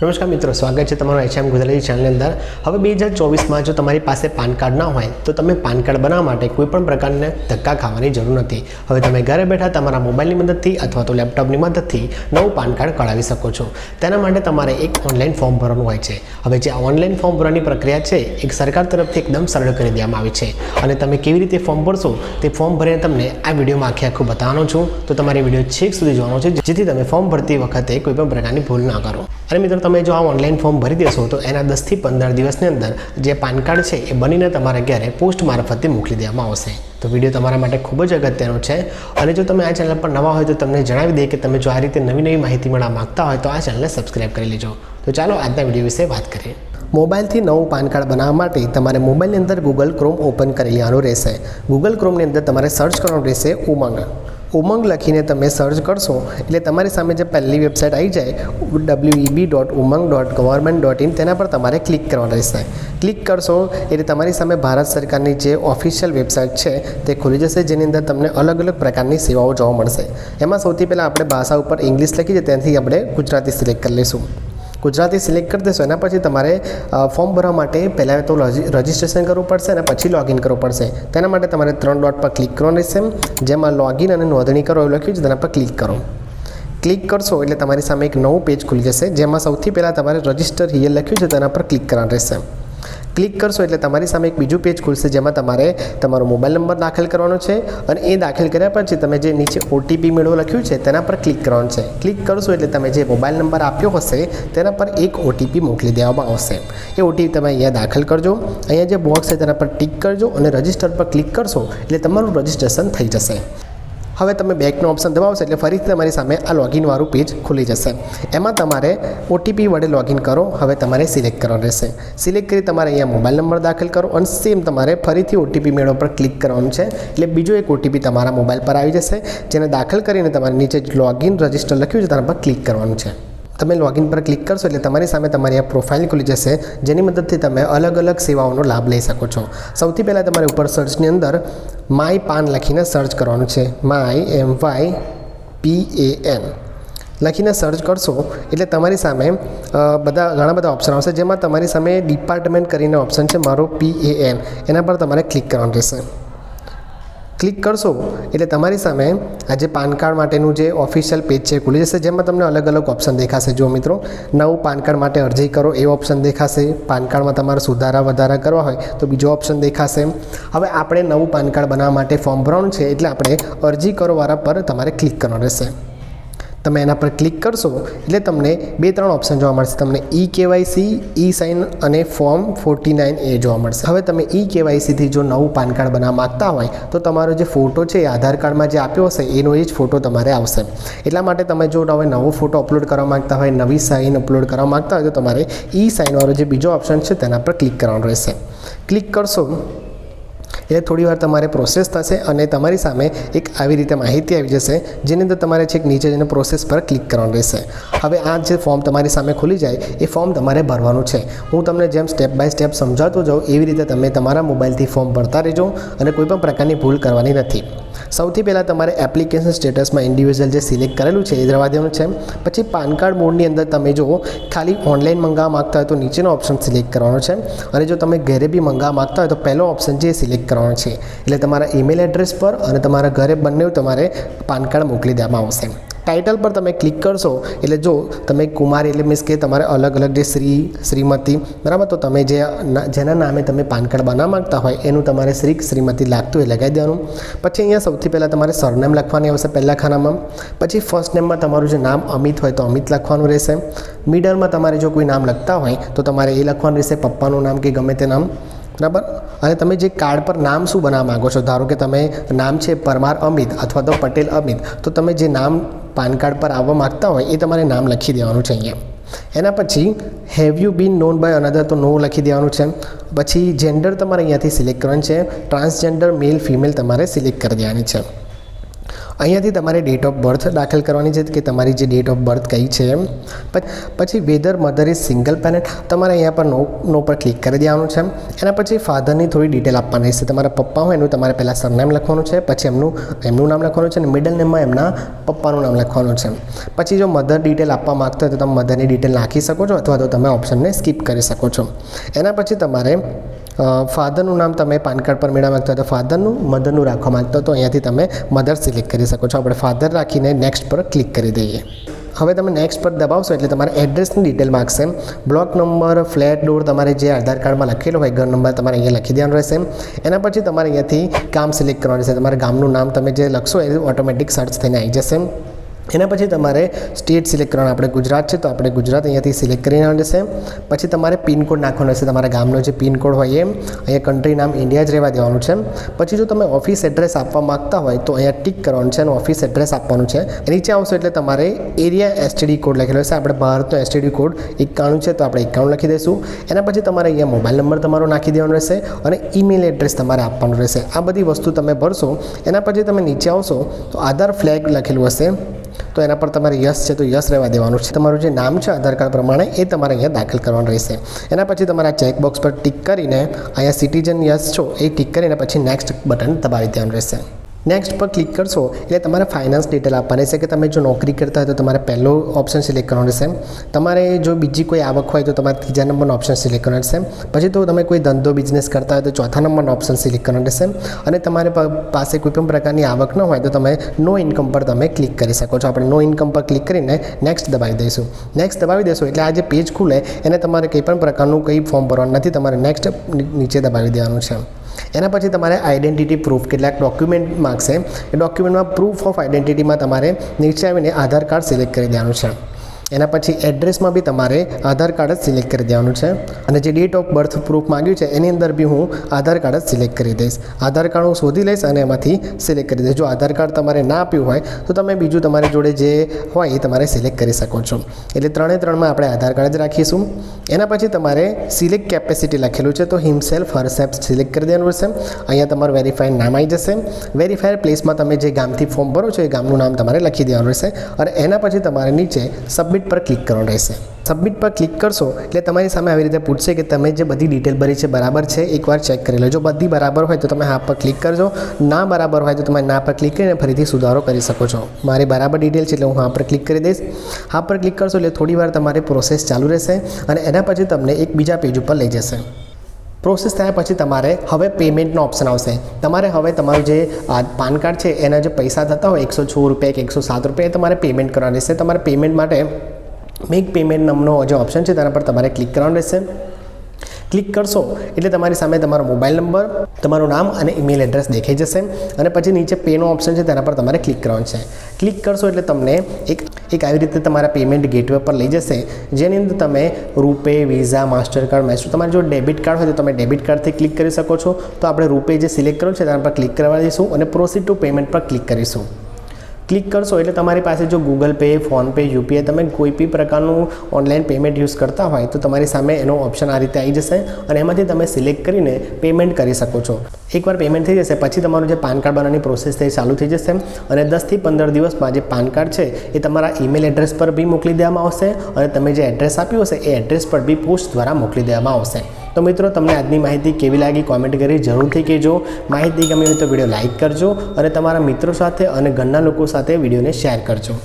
નમસ્કાર મિત્રો, સ્વાગત છે તમારું એચએમ ગુજરાતી ચેનલની અંદર. હવે બે હજાર ચોવીસમાં જો તમારી પાસે પાન કાર્ડ ના હોય, તો તમે પાન કાર્ડ બનાવવા માટે કોઈપણ પ્રકારના ધક્કા ખાવાની જરૂર નથી. હવે તમે ઘરે બેઠા તમારા મોબાઈલની મદદથી અથવા તો લેપટોપની મદદથી નવું પાન કાર્ડ કઢાવી શકો છો. તેના માટે તમારે એક ઓનલાઈન ફોર્મ ભરવાનું હોય છે. હવે જે ઓનલાઈન ફોર્મ ભરવાની પ્રક્રિયા છે, એક સરકાર તરફથી એકદમ સરળ કરી દેવામાં આવી છે. અને તમે કેવી રીતે ફોર્મ ભરશો, તે ફોર્મ ભરીને તમને આ વિડીયોમાં આખે આખું બતાવવાનો છું. તો તમારી વીડિયો છેક સુધી જોવાનો છે, જેથી તમે ફોર્મ ભરતી વખતે કોઈપણ પ્રકારની ભૂલ ના કરો. અને મિત્રો તમે જો આ ઓનલાઈન ફોર્મ ભરી દેશો, તો એના દસથી પંદર દિવસની અંદર જે પાન કાર્ડ છે, એ બનીને તમારા ઘરે પોસ્ટ મારફતે મોકલી દેવામાં આવશે. તો વીડિયો તમારા માટે ખૂબ જ અગત્યનો છે. અને જો તમે આ ચેનલ પર નવા હોય, તો તમને જણાવી દઈએ કે તમે જો આ રીતે નવી નવી માહિતી મેળવવા માગતા હોય, તો આ ચેનલને સબસ્ક્રાઈબ કરી લેજો. તો ચાલો આજના વીડિયો વિશે વાત કરીએ. મોબાઈલથી નવું પાન કાર્ડ બનાવવા માટે તમારે મોબાઈલની અંદર ગૂગલ ક્રોમ ઓપન કરી લેવાનું રહેશે ગૂગલ ક્રોમની અંદર તમારે સર્ચ કરવાનું રહેશે ઉમંગ. ઉમંગ લખીને તમે સર્ચ કરશો, એટલે તમારી સામે જે પહેલી વેબસાઇટ આવી જાય W E B dot Umang dot government dot in તેના પર તમારે ક્લિક કરવાનું રહેશે. ક્લિક કરશો, એટલે તમારી સામે ભારત સરકારની જે ઓફિશિયલ વેબસાઇટ છે, તે ખુલી જશે, જેની અંદર તમને અલગ અલગ પ્રકારની સેવાઓ જોવા મળશે. એમાં સૌથી પહેલાં આપણે ભાષા ઉપર ઇંગ્લિશ લખી છે ત્યાંથી આપણે ગુજરાતી સિલેક્ટ કરી લઈશું. ગુજરાતી સિલેક્ટ કરી દેશો, એના પછી તમારે ફોર્મ ભરવા માટે પહેલાં તો રજિસ્ટ્રેશન કરવું પડશે અને પછી લોગિન કરવું પડશે. તેના માટે તમારે ત્રણ ડોટ પર ક્લિક કરવાનું રહેશે. જેમાં લોગિન અને નોંધણી કરો એવું લખ્યું છે, તેના પર ક્લિક કરો. ક્લિક કરશો એટલે તમારી સામે એક નવું પેજ ખુલી જશે, જેમાં સૌથી પહેલાં તમારે રજિસ્ટર હિયર લખ્યું છે, તેના પર ક્લિક કરવાનું રહેશે. ક્લિક કરશો એટલે તમારી સામે એક બીજું પેજ ખુલશે જેમાં તમારે તમારો મોબાઈલ નંબર દાખલ કરવાનો છે અને એ દાખલ કર્યા પછી તમે જે નીચે ઓટીપી મેળવો લખ્યું છે તેના પર ક્લિક કરવાનું છે. ક્લિક કરશો એટલે તમે જે મોબાઈલ નંબર આપ્યો હશે તેના પર એક ઓટીપી મોકલી દેવામાં આવશે. એ ઓટીપી તમે અહીંયા દાખલ કરજો. અહીંયા જે બોક્સ છે તેના પર ટિક કરજો અને રજિસ્ટર પર ક્લિક કરશો એટલે તમારું રજિસ્ટ્રેશન થઈ જશે. હવે તમે બેકનો ઓપ્શન દબાવશો એટલે ફરીથી તમારી સામે આ લોગિનવાળું પેજ ખુલી જશે. એમાં તમારે ઓટીપી વડે લોગિન કરો, હવે તમારે સિલેક્ટ કરવાનું રહેશે. સિલેક્ટ કરી તમારે અહીંયા મોબાઈલ નંબર દાખલ કરો અને સેમ તમારે ફરીથી ઓટીપી મેળવો પર ક્લિક કરવાનું છે. એટલે બીજો એક ઓટીપી તમારા મોબાઈલ પર આવી જશે, જેને દાખલ કરીને તમારે નીચે લોગિન રજિસ્ટર લખ્યું છે, તેના પર ક્લિક કરવાનું છે. તમે લોગિન પર ક્લિક કરશો એટલે તમારી સામે તમારી આ પ્રોફાઇલ ખુલી જશે, જેની મદદથી તમે અલગ અલગ સેવાઓનો લાભ લઈ શકો છો. સૌથી પહેલાં તમારે ઉપર સર્ચની અંદર માય પાન લખીને સર્ચ કરવાનું છે. My M Y P A N લખીને સર્ચ કરશો એટલે તમારી સામે બધા, ઘણા બધા ઓપ્શન આવશે. જેમાં તમારી સામે ડિપાર્ટમેન્ટ કરીને ઓપ્શન છે, મારો પી એ એન એના પર તમારે ક્લિક કરવાનું રહેશે. ક્લિક કરશો, એટલે તમારી સામે આ જે પાન કાર્ડ માટેનું જે ઓફિશિયલ પેજ છે ખુલી જશે, જેમાં તમને અલગ અલગ ઓપ્શન દેખાશે. જો મિત્રો, નવું પાન કાર્ડ માટે અરજી કરો, એ ઓપ્શન દેખાશે. પાન કાર્ડમાં તમારે સુધારા વધારા કરવા હોય તો બીજો ઓપ્શન દેખાશે. હવે આપણે નવું પાન કાર્ડ બનાવવા માટે ફોર્મ ભરવાનું છે, એટલે આપણે અરજી કરોવાળા પર તમારે ક્લિક કરવાનું રહેશે. તમે એના પર ક્લિક કરશો, એટલે તમને બે ત્રણ ઓપ્શન જોવા મળશે. તમને ઈ કેવાયસી ઈ સાઇન અને ફોર્મ ફોર્ટી નાઇન એ જોવા મળશે. હવે તમે ઈ કેવાયસીથી જો નવું પાન કાર્ડ બનાવવા માગતા હોય, તો તમારો જે ફોટો છે એ આધાર કાર્ડમાં જે આપ્યો હશે, એનો એ જ ફોટો તમારે આવશે. એટલા માટે તમે જો હવે નવો ફોટો અપલોડ કરવા માગતા હોય, નવી સાઇન અપલોડ કરવા માગતા હોય, તો તમારે ઈ સાઇનવાળો જે બીજો ઓપ્શન છે તેના પર ક્લિક કરવાનો રહેશે. ક્લિક કરશો એટલે થોડી વાર તમારે પ્રોસેસ થશે અને તમારી સામે એક આવી રીતે માહિતી આવી જશે, જેની અંદર તમારે છેક નીચે જઈને પ્રોસેસ પર ક્લિક કરવાનું રહેશે. હવે આ જે ફોર્મ તમારી સામે ખુલી જાય, એ ફોર્મ તમારે ભરવાનું છે. હું તમને જેમ સ્ટેપ બાય સ્ટેપ સમજાવતો જાઉં, એવી રીતે તમે તમારા મોબાઈલથી ફોર્મ ભરતા રહેજો અને કોઈ પણ પ્રકારની ભૂલ કરવાની નથી. સૌથી પહેલાં તમારે એપ્લિકેશન સ્ટેટસમાં ઇન્ડિવિજ્યુઅલ જે સિલેક્ટ કરેલું છે, એ રહેવા દેવાનું છે. પછી પાન કાર્ડ મોડની અંદર તમે જો ખાલી ઓનલાઈન મંગાવવા માગતા હોય તો નીચેનો ઓપ્શન સિલેક્ટ કરવાનો છે. અને જો તમે ઘરે બી મંગાવવા માગતા હોય તો પહેલો ઓપ્શન છે એ કરવાનો છે. એટલે તમારા ઈમેલ એડ્રેસ પર અને તમારા ઘરે બંને તમારે પાન કાર્ડ મોકલી દેવામાં આવશે. ટાઇટલ પર તમે ક્લિક કરશો, એટલે જો તમે કુમારી એટલે મીન્સ કે તમારે અલગ અલગ જે શ્રી, શ્રીમતી, બરાબર? તો તમે જે જેના નામે તમે પાન કાર્ડ બનાવવા માગતા હોય, એનું તમારે શ્રી, શ્રીમતી લાગતું એ લગાવી દેવાનું. પછી અહીંયા સૌથી પહેલાં તમારે સરનેમ લખવાની આવશે પહેલાં ખાનામાં. પછી ફર્સ્ટ નેમમાં તમારું જે નામ અમિત હોય તો અમિત લખવાનું રહેશે. મિડલમાં તમારે જો કોઈ નામ લખતા હોય, તો તમારે એ લખવાનું રહેશે પપ્પાનું નામ કે ગમે તે નામ. બરાબર? અને તમે જે કાર્ડ પર નામ શું બનાવવા માગો છો? ધારો કે તમે નામ છે પરમાર અમિત અથવા તો પટેલ અમિત, તો તમે જે નામ પાન કાર્ડ પર આવવા માગતા હોય એ તમારે નામ લખી દેવાનું છે અહીંયા. એના પછી have you been known by another તો નો લખી દેવાનું છે. પછી જેન્ડર તમારે અહીંયાથી સિલેક્ટ કરવાનું છે. ટ્રાન્સજેન્ડર મેલ ફિમેલ તમારે સિલેક્ટ કરી દેવાની છે. અહીંયાથી તમારે ડેટ ઓફ બર્થ દાખલ કરવાની છે કે તમારી જે ડેટ ઓફ બર્થ કઈ છે એમ. પછી whether mother is single parent તમારે અહીંયા પર નો નો પર ક્લિક કરી દેવાનું છે એના પછી ફાધરની થોડી ડિટેલ આપવાની રહેશે તમારા પપ્પા હોય એનું તમારે પહેલાં સરનામ લખવાનું છે, પછી એમનું એમનું નામ લખવાનું છે અને મિડલ નેમમાં એમના પપ્પાનું નામ લખવાનું છે પછી જો મધર ડિટેલ આપવા માગતો હોય તો તમે મધરની ડિટેલ નાખી શકો છો અથવા તો તમે ઓપ્શનને સ્કીપ કરી શકો છો. એના પછી તમારે ફાધરનું નામ તમે પાન કાર્ડ પર મેળવવા માગતો તો ફાધરનું મધરનું રાખવા માંગતા તો અહીંયાથી તમે મધર સિલેક્ટ કરી શકો છો. આપણે ફાધર રાખીને નેક્સ્ટ પર ક્લિક કરી દઈએ. હવે તમે નેક્સ્ટ પર દબાવશો એટલે તમારે એડ્રેસની ડિટેલ માગશે. બ્લોક નંબર ફ્લેટ ડોર તમારે જે આધાર કાર્ડમાં લખેલો હોય, ઘર નંબર તમારે અહીંયા લખી દેવાનો રહેશે. એના પછી તમારે અહીંયાથી ગામ સિલેક્ટ કરવાનું રહેશે. તમારે ગામનું નામ તમે જે લખશો એ ઓટોમેટિક સર્ચ થઈને આવી જશે. એના પછી તમારે સ્ટેટ સિલેક્ટ કરવાનું. આપણે ગુજરાત છે તો આપણે ગુજરાત અહીંયાથી સિલેક્ટ કરી રહેશે પછી તમારે પિનકોડ નાખવાનો રહેશે તમારા ગામનો જે પિનકોડ હોય એમ, અહીંયા કન્ટ્રી નામ ઇન્ડિયા જ રહેવા દેવાનું છે. પછી જો તમે ઓફિસ એડ્રેસ આપવા માગતા હોય તો અહીંયા ટિક કરવાનું છે અને ઓફિસ એડ્રેસ આપવાનું છે. નીચે આવશો એટલે તમારે એરિયા એસટીડી કોડ લખેલો હશે આપણે ભારતનો એસટીડી કોડ એકાણું છે તો આપણે એકાણું લખી દઈશું. એના પછી તમારે અહીંયા મોબાઈલ નંબર તમારો નાખી દેવાનો રહેશે અને ઈમેલ એડ્રેસ તમારે આપવાનું રહેશે. આ બધી વસ્તુ તમે ભરશો. એના પછી તમે નીચે આવશો તો આધાર ફ્લેગ લખેલું હશે. તો એના પર તમારે યસ છે તો યસ રહેવા દેવાનું છે. તમારું જે નામ છે આધાર કાર્ડ પ્રમાણે એ તમારે અહીંયા દાખલ કરવાનું રહેશે. એના પછી તમારા ચેકબોક્સ પર ટિક કરીને અહીંયા સિટીઝન યસ છો એ ટિક કરીને પછી નેક્સ્ટ બટન દબાવી દેવાનું રહેશે. નેક્સ્ટ પર ક્લિક કરશો, એટલે તમારે ફાઇનાન્સ ડિટેલ આપવાની છે કે તમે જો નોકરી કરતા હોય તો તમારે પહેલો ઓપ્શન સિલેક્ટ કરવાનો રહેશે. તમારે જો બીજી કોઈ આવક હોય તો તમારે ત્રીજા નંબરનો ઓપ્શન સિલેક્ટ કરવાનો રહેશે. પછી તો તમે કોઈ ધંધો બિઝનેસ કરતા હોય તો ચોથા નંબરનો ઓપ્શન સિલેક્ટ કરવાનો રહેશે. અને તમારે પાસે કોઈ પણ પ્રકારની આવક ન હોય તો તમે નો ઇન્કમ પર તમે ક્લિક કરી શકો છો. આપણે નો ઇન્કમ પર ક્લિક કરીને નેક્સ્ટ દબાવી દઈશું. નેક્સ્ટ દબાવી દેશો એટલે આ જે પેજ ખુલે, એને તમારે કંઈ પણ પ્રકારનું કંઈ ફોર્મ ભરવાનું નથી. તમારે નેક્સ્ટ નીચે દબાવી દેવાનું છે. એના પછી તમારે આઈડેન્ટિટી પ્રૂફ કેટલાક ડોક્યુમેન્ટ માગશે. એ ડોક્યુમેન્ટમાં પ્રૂફ ઓફ આઈડેન્ટિટીમાં તમારે નીચે આવીને આધાર કાર્ડ સિલેક્ટ કરી દેવાનું છે. એના પછી એડ્રેસમાં બી તમારે આધાર કાર્ડ જ સિલેક્ટ કરી દેવાનું છે. અને જે ડેટ ઓફ બર્થ પ્રૂફ માંગ્યું છે, એની અંદર બી હું આધાર કાર્ડ જ સિલેક્ટ કરી દઈશ. આધાર કાર્ડ હું શોધી લઈશ અને એમાંથી સિલેક્ટ કરી દઈશ. જો આધાર કાર્ડ તમારે ના આપ્યું હોય, તો તમે બીજું તમારી જોડે જે હોય એ તમારે સિલેક્ટ કરી શકો છો. એટલે ત્રણે ત્રણમાં આપણે આધાર કાર્ડ જ રાખીશું. એના પછી તમારે સિલેક્ટ કેપેસિટી લખેલું છે, તો હિમસેલ્ફ હરસેલ્ફ સિલેક્ટ કરી દેવાનું રહેશે અહીંયા તમારું વેરીફાઈડ નામ આવી જશે. વેરીફાયર પ્લેસમાં તમે જે ગામથી ફોર્મ ભરો છો, એ ગામનું નામ તમારે લખી દેવાનું રહેશે. અને એના પછી તમારે નીચે સબમિટ પર ક્લિક કરવાનું રહેશે. સબમિટ પર ક્લિક કરશો એટલે તમારી સામે આવી રીતે પૂછશે કે તમે જે બધી ડિટેલ ભરી છે, બરાબર છે, એકવાર ચેક કરી લો જો બધી બરાબર હોય તો તમે હા પર ક્લિક કરજો. ના બરાબર હોય તો તમે ના પર ક્લિક કરીને ફરીથી સુધારો કરી શકો છો. મારી બરાબર ડિટેલ છે એટલે હું હા પર ક્લિક કરી દઈશ. હા પર ક્લિક કરશો એટલે થોડી વાર તમારી પ્રોસેસ ચાલુ રહેશે અને એના પછી તમને એક બીજા પેજ ઉપર લઈ જશે. પ્રોસેસ થયા પછી તમારે હવે પેમેન્ટનો ઓપ્શન આવશે. તમારે હવે તમારું જે પાન કાર્ડ છે, એના જે પૈસા થતા હોય, એકસો છ રૂપિયા કે એકસો સાત રૂપિયા એ તમારે પેમેન્ટ કરવાનું રહેશે. તમારે પેમેન્ટ માટે મેક પેમેન્ટ નામનો જે ઓપ્શન છે, તેના પર તમારે ક્લિક કરવાનું રહેશે. ક્લિક કરશો એટલે તમારી સામે તમારો મોબાઈલ નંબર, તમારું નામ અને ઈમેલ એડ્રેસ દેખાઈ જશે અને પછી નીચે પેનો ઓપ્શન છે, તેના પર તમારે ક્લિક કરવાનું છે. ક્લિક કરશો એટલે તમને એક એક આવી રીતે તમારા પેમેન્ટ ગેટવે પર લઈ જશે. જેની અંદર તમે રૂપે વિઝા માસ્ટરકાર્ડ મેસ્ટ્રો તમારે જો ડેબિટ કાર્ડ હોય તો તમે ડેબિટ કાર્ડથી ક્લિક કરી શકો છો. તો આપણે રૂપે જે સિલેક્ટ કર્યું છે તેના પર ક્લિક કરવા દઈશું અને પ્રોસીડ ટુ પેમેન્ટ પર ક્લિક કરીશું. ક્લિક કરશો એટલે તમારી પાસે જો ગૂગલ પે ફોનપે યુપીઆઈ તમે કોઈ બી પ્રકારનું ઓનલાઈન પેમેન્ટ યુઝ કરતા હોય તો તમારી સામે એનો ઓપ્શન આ રીતે આવી જશે અને એમાંથી તમે સિલેક્ટ કરીને પેમેન્ટ કરી શકો છો. એકવાર પેમેન્ટ થઈ જશે, પછી તમારું જે પાન કાર્ડ બનાવવાની પ્રોસેસ એ ચાલુ થઈ જશે અને દસથી પંદર દિવસમાં જે પાન કાર્ડ છે એ તમારા ઈમેલ એડ્રેસ પર બી મોકલી દેવામાં આવશે અને તમે જે એડ્રેસ આપ્યું હશે એ એડ્રેસ પર બી પોસ્ટ દ્વારા મોકલી દેવામાં આવશે. તો મિત્રો, તમને આજની માહિતી કેવી લાગી કોમેન્ટ કરી જરૂરથી કહેજો. માહિતી ગમી હોય તો વીડિયો લાઇક કરજો અને તમારા મિત્રો સાથે અને ઘરના લોકો સાથે વિડીયોને શેર કરજો.